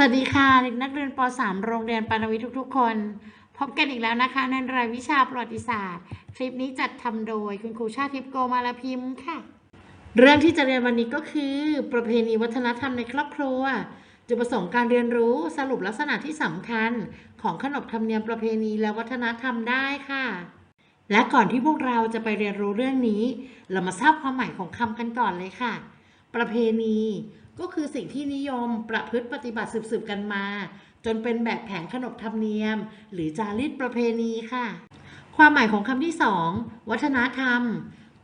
สวัสดีค่ะเด็กนักเรียนป .3 โรงเรียนปานวิททุกๆ คน พบกันอีกแล้วนะคะ ในรายวิชาประวัติศาสตร์ คลิปนี้จัดทำโดยคุณครูชาติทิพย์โกมาลพิมพ์ค่ะ เรื่องที่จะเรียนวันนี้ก็คือ ประเพณีวัฒนธรรมในครอบครัว จุดประสงค์การเรียนรู้สรุปลักษณะที่สำคัญ ของขนบธรรมเนียมประเพณีและวัฒนธรรมได้ค่ะ และก่อนที่พวกเราจะไปเรียนรู้เรื่องนี้ เรามาทราบความหมายของคำกันก่อนเลยค่ะ ประเพณี ก็คือสิ่งที่นิยมประพฤติปฏิบัติสืบๆกันมา จนเป็นแบบแผนขนบธรรมเนียม หรือจารีตประเพณีค่ะ ความหมายของคำที่สองวัฒนธรรม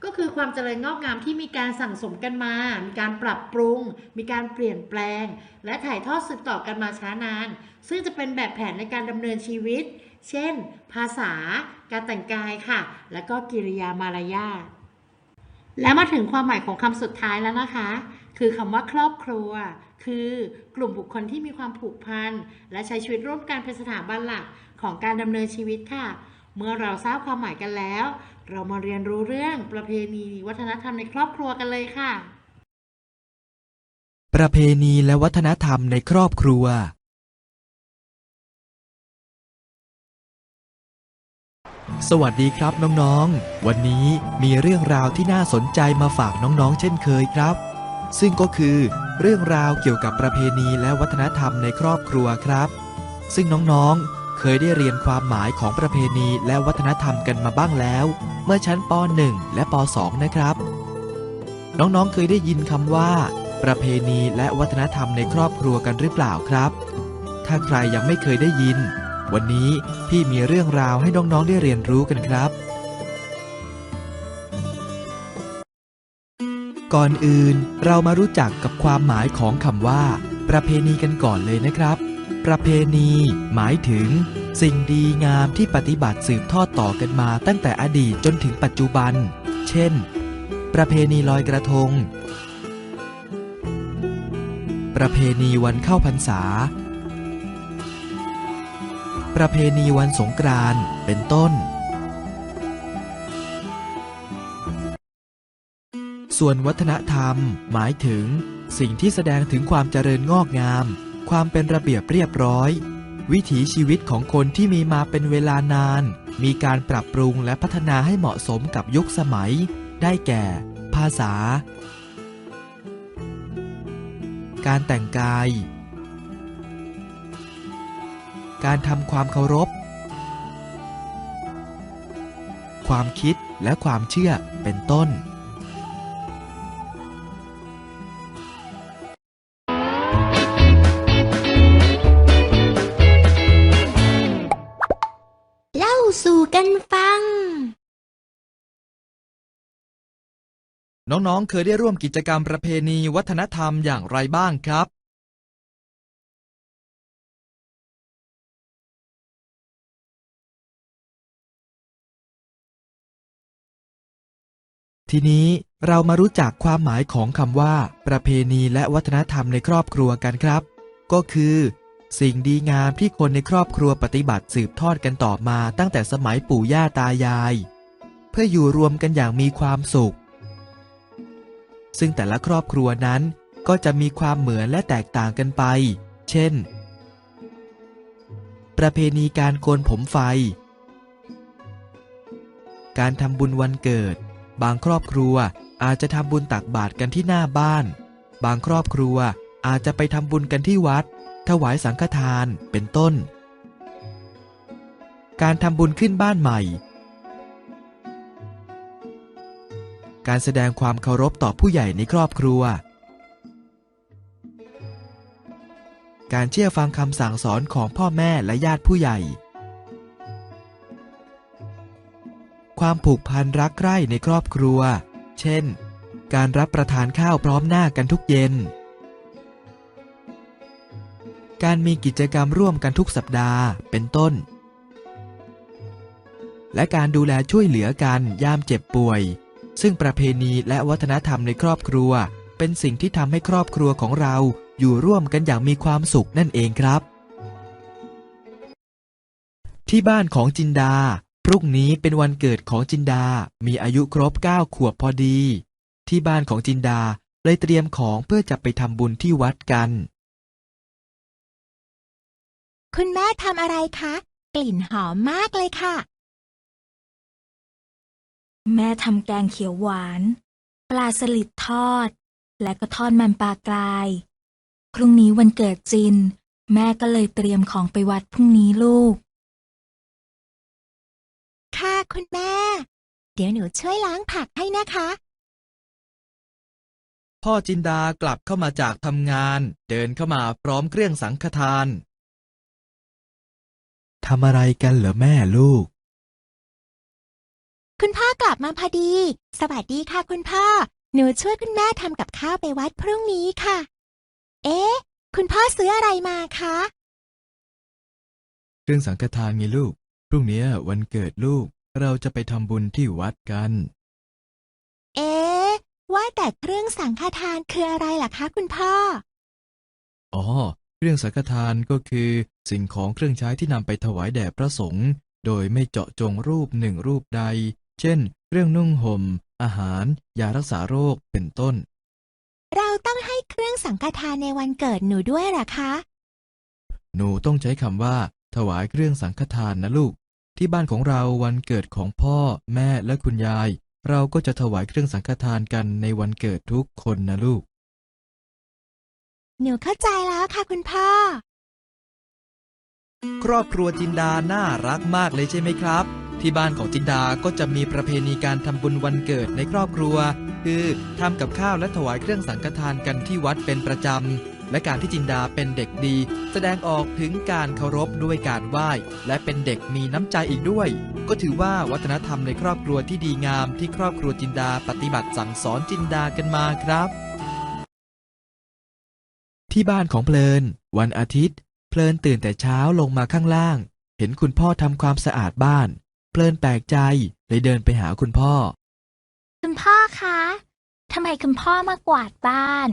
ก็คือความเจริญงอกงามที่มีการสั่งสมกันมา มีการปรับปรุง มีการเปลี่ยนแปลง และถ่ายทอดสืบต่อกันมาช้านาน ซึ่งจะเป็นแบบแผนในการดำเนินชีวิต เช่น ภาษา การแต่งกายค่ะ และก็กิริยามารยาทและมาถึงความหมายของคำสุดท้ายแล้วนะคะ คือคำว่าครอบครัว คือกลุ่มบุคคลที่มีความผูกพันและใช้ชีวิตร่วมกันเป็นสถาบันหลักของการดำเนินชีวิตค่ะ เมื่อเราทราบความหมายกันแล้ว เรามาเรียนรู้เรื่องประเพณีวัฒนธรรมในครอบครัวกันเลยค่ะ ประเพณีและวัฒนธรรมในครอบครัว สวัสดีครับน้องๆ วันนี้มีเรื่องราวที่น่าสนใจมาฝากน้องๆ เช่นเคยครับ ซึ่งก็คือเรื่องราวเกี่ยวกับประเพณีและวัฒนธรรมในครอบครัวครับ ซึ่งน้องๆ เคยได้เรียนความหมายของประเพณีและวัฒนธรรมกันมาบ้างแล้ว เมื่อชั้นป .1 และป .2 นะครับ น้องๆ เคยได้ยินคำว่า ประเพณีและวัฒนธรรมในครอบครัวกันหรือเปล่าครับ ถ้าใครยังไม่เคยได้ยิน วันนี้พี่มีเรื่องราวให้น้องๆ ได้เรียนรู้กันครับ ก่อนอื่นเรามารู้จักกับความหมายของคำว่า ประเพณีกันก่อนเลยนะครับ ประเพณี หมายถึง สิ่งดีงามที่ปฏิบัติสืบทอดต่อกันมาตั้งแต่อดีตจนถึงปัจจุบัน เช่น ประเพณีลอยกระทง ประเพณีวันเข้าพรรษา ประเพณีวันสงกรานต์เป็นต้น ส่วนวัฒนธรรม หมายถึง สิ่งที่แสดงถึงความเจริญงอกงาม ความเป็นระเบียบเรียบร้อย วิถีชีวิตของคนที่มีมาเป็นเวลานาน มีการปรับปรุงและพัฒนาให้เหมาะสมกับยุคสมัย ได้แก่ ภาษา การแต่งกาย การทำความเคารพ ความคิดและความเชื่อเป็นต้น กันฟัง น้องๆ เคยได้ร่วมกิจกรรมประเพณีวัฒนธรรมอย่างไรบ้างครับ ทีนี้เรามารู้จักความหมายของคำว่า ประเพณีและวัฒนธรรมในครอบครัวกันครับ ก็คือ สิ่งดีงามที่คนในครอบครัวปฏิบัติสืบทอดกันต่อมาตั้งแต่สมัยปู่ย่าตายาย เพื่ออยู่รวมกันอย่างมีความสุข ซึ่งแต่ละครอบครัวนั้นก็จะมีความเหมือนและแตกต่างกันไป เช่น ประเพณีการโกนผมไฟ การทำบุญวันเกิด บางครอบครัวอาจจะทำบุญตักบาตรกันที่หน้าบ้าน บางครอบครัวอาจจะไปทำบุญกันที่วัด ถวายสังฆทานเป็นต้น การทำบุญขึ้นบ้านใหม่ การแสดงความเคารพต่อผู้ใหญ่ในครอบครัว การเชื่อฟังคำสั่งสอนของพ่อแม่และญาติผู้ใหญ่ ความผูกพันรักใคร่ในครอบครัว เช่น การรับประทานข้าวพร้อมหน้ากันทุกเย็น การมีกิจกรรมร่วมกันทุกสัปดาห์ เป็นต้น และการดูแลช่วยเหลือกันยามเจ็บป่วย ซึ่งประเพณีและวัฒนธรรมในครอบครัว เป็นสิ่งที่ทำให้ครอบครัวของเราอยู่ร่วมกันอย่างมีความสุขนั่นเองครับ ที่บ้านของจินดา พรุ่งนี้เป็นวันเกิดของจินดา มีอายุครบ 9 ขวบพอดี ที่บ้านของจินดาเลยเตรียมของเพื่อจะไปทำบุญที่วัดกัน คุณแม่ทำอะไรคะ กลิ่นหอมมากเลยค่ะ แม่ทำแกงเขียวหวาน ปลาสลิดทอด และก็ทอดมันปลากราย พรุ่งนี้วันเกิดจิน แม่ก็เลยเตรียมของไปวัดพรุ่งนี้ลูก ค่ะคุณแม่ เดี๋ยวหนูช่วยล้างผักให้นะคะ พ่อจินดากลับเข้ามาจากทำงาน เดินเข้ามาพร้อมเครื่องสังฆทาน ทำอะไรกันเหรอแม่ลูก คุณพ่อกลับมาพอดี สวัสดีค่ะคุณพ่อ หนูช่วยคุณแม่ทำกับข้าวไปวัดพรุ่งนี้ค่ะ เอ๊ะ คุณพ่อซื้ออะไรมาคะ เครื่องสังฆทานไงลูก พรุ่งนี้วันเกิดลูก เราจะไปทำบุญที่วัดกัน เอ๊ะ ว่าแต่เครื่องสังฆทานคืออะไรล่ะคะ คุณพ่อ อ๋อเค รื่องสังฆทานก็คือสิ่งของเครื่องใช้ที่นำไปถวายแด่พระสงฆ์โดยไม่เจาะจงรูปหนึ่งรูปใด เช่น เครื่องนุ่งห่ม อาหาร ยารักษาโรค เป็นต้น เราต้องให้เครื่องสังฆทานในวันเกิดหนูด้วยเหรอคะ หนูต้องใช้คำว่า ถวายเครื่องสังฆทานนะลูก ที่บ้านของเราวันเกิดของพ่อ แม่และคุณยาย เราก็จะถวายเครื่องสังฆทานกันในวันเกิดทุกคนนะลูก หนูเข้าใจแล้วค่ะคุณพ่อ ครอบครัวจินดาน่ารักมากเลยใช่ไหมครับ ที่บ้านของจินดาก็จะมีประเพณีการทำบุญวันเกิดในครอบครัว คือทำกับข้าวและถวายเครื่องสังฆทานกันที่วัดเป็นประจำและการที่จินดาเป็นเด็กดี แสดงออกถึงการเคารพด้วยการไหว้ และเป็นเด็กมีน้ำใจอีกด้วย ก็ถือว่าวัฒนธรรมในครอบครัวที่ดีงามที่ครอบครัวจินดาปฏิบัติสั่งสอนจินดากันมาครับ ที่บ้านของเพลิน วันอาทิตย์ เพลินตื่นแต่เช้าลงมาข้างล่าง เห็นคุณพ่อทำความสะอาดบ้าน เพลินแปลกใจเลยเดินไปหาคุณพ่อ คุณพ่อคะทำไมคุณพ่อมากวาดบ้าน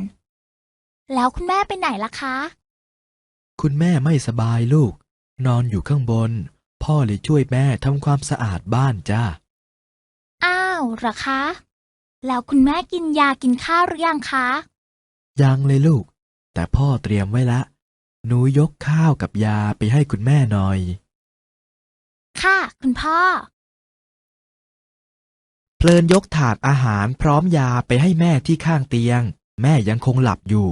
แล้วคุณแม่ไปไหนล่ะคะ คุณแม่ไม่สบายลูก นอนอยู่ข้างบน พ่อเลยช่วยแม่ทำความสะอาดบ้านจ้าอ้าวเหรอคะ แล้วคุณแม่กินยากินข้าวหรือยังคะ ยังเลยลูก แต่พ่อเตรียมไว้ละ หนูยกข้าวกับยาไปให้คุณแม่หน่อย ค่ะ คุณพ่อ เพลินยกถาดอาหารพร้อมยาไปให้แม่ที่ข้างเตียง แม่ยังคงหลับอยู่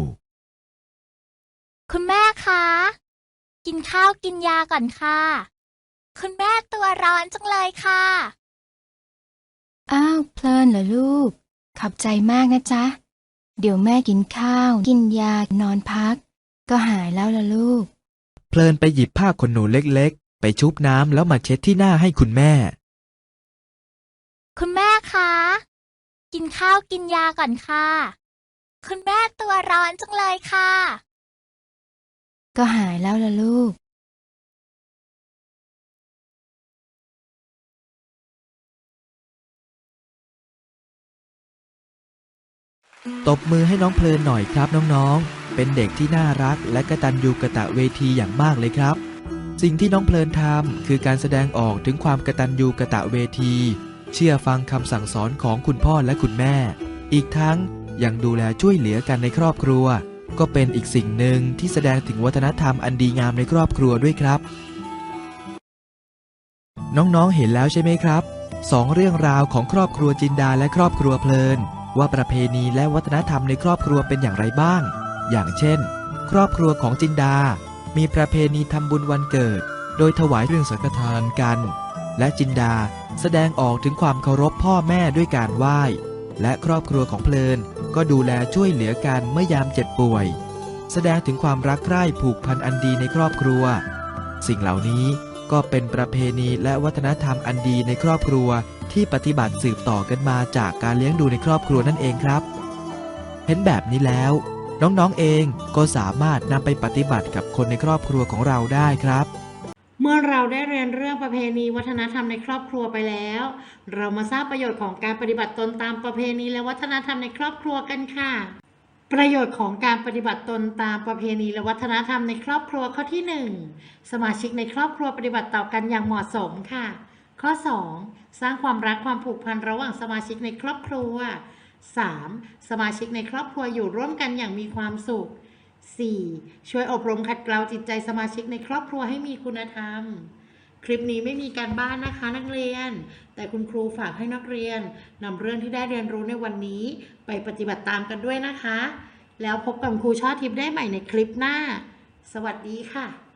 คุณแม่คะ กินข้าวกินยาก่อนค่ะ คุณแม่ตัวร้อนจังเลยค่ะ อ้าว เพลินเหรอลูก ขอบใจมากนะจ๊ะ เดี๋ยวแม่กินข้าว กินยานอนพัก ก็หายแล้วล่ะลูก เพลินไปหยิบผ้าขนหนูเล็กๆ ไปชุบน้ำแล้วมาเช็ดที่หน้าให้คุณแม่ คุณแม่คะ กินข้าวกินยาก่อนค่ะ คุณแม่ตัวร้อนจังเลยค่ะ ก็หายแล้วล่ะลูก ตบมือให้น้องเพลินหน่อยครับน้องๆ เป็นเด็กที่น่ารักและกระตันยูกระตะเวทีอย่างมากเลยครับ สิ่งที่น้องเพลินทำคือการแสดงออกถึงความกระตันยูกระตะเวที เชื่อฟังคำสั่งสอนของคุณพ่อและคุณแม่ อีกทั้งยังดูแลช่วยเหลือกันในครอบครัว ก็เป็นอีกสิ่งหนึ่งที่แสดงถึงวัฒนธรรมอันดีงามในครอบครัวด้วยครับ น้องๆเห็นแล้วใช่ไหมครับสองเรื่องราวของครอบครัวจินดาและครอบครัวเพลิน ว่าประเพณีและวัฒนธรรมในครอบครัวเป็นอย่างไรบ้าง อย่างเช่น ครอบครัวของจินดา มีประเพณีทำบุญวันเกิด โดยถวายเครื่องสังฆทานกัน และจินดาแสดงออกถึงความเคารพพ่อแม่ด้วยการไหว้ และครอบครัวของเพลินก็ดูแลช่วยเหลือกันเมื่อยามเจ็บป่วย แสดงถึงความรักใคร่ผูกพันอันดีในครอบครัว สิ่งเหล่านี้ก็เป็นประเพณีและวัฒนธรรมอันดีในครอบครัว ที่ปฏิบัติสืบต่อกันมาจากการเลี้ยงดูในครอบครัวนั่นเองครับ เห็นแบบนี้แล้ว น้องๆเองก็สามารถนำไปปฏิบัติกับคนในครอบครัวของเราได้ครับเมื่อเราได้เรียนเรื่องประเพณีวัฒนธรรมในครอบครัวไปแล้ว เรามาทราบประโยชน์ของการปฏิบัติตนตามประเพณีและวัฒนธรรมในครอบครัวกันค่ะ ประโยชน์ของการปฏิบัติตนตามประเพณีและวัฒนธรรมในครอบครัวข้อที่ 1 สมาชิกในครอบครัวปฏิบัติต่อกันอย่างเหมาะสมค่ะ ข้อ 2 สร้างความรักความผูกพันระหว่างสมาชิกในครอบครัว 3. สมาชิกในครอบครัวอยู่ร่วมกันอย่างมีความสุข 4. ช่วยอบรมขัดเกลาจิตใจสมาชิกในครอบครัวให้มีคุณธรรม คลิปนี้ไม่มีการบ้านนะคะนักเรียน แต่คุณครูฝากให้นักเรียนนำเรื่องที่ได้เรียนรู้ในวันนี้ ไปปฏิบัติตามกันด้วยนะคะ แล้วพบกับครูช่อทิพย์ได้ใหม่ในคลิปหน้า สวัสดีค่ะ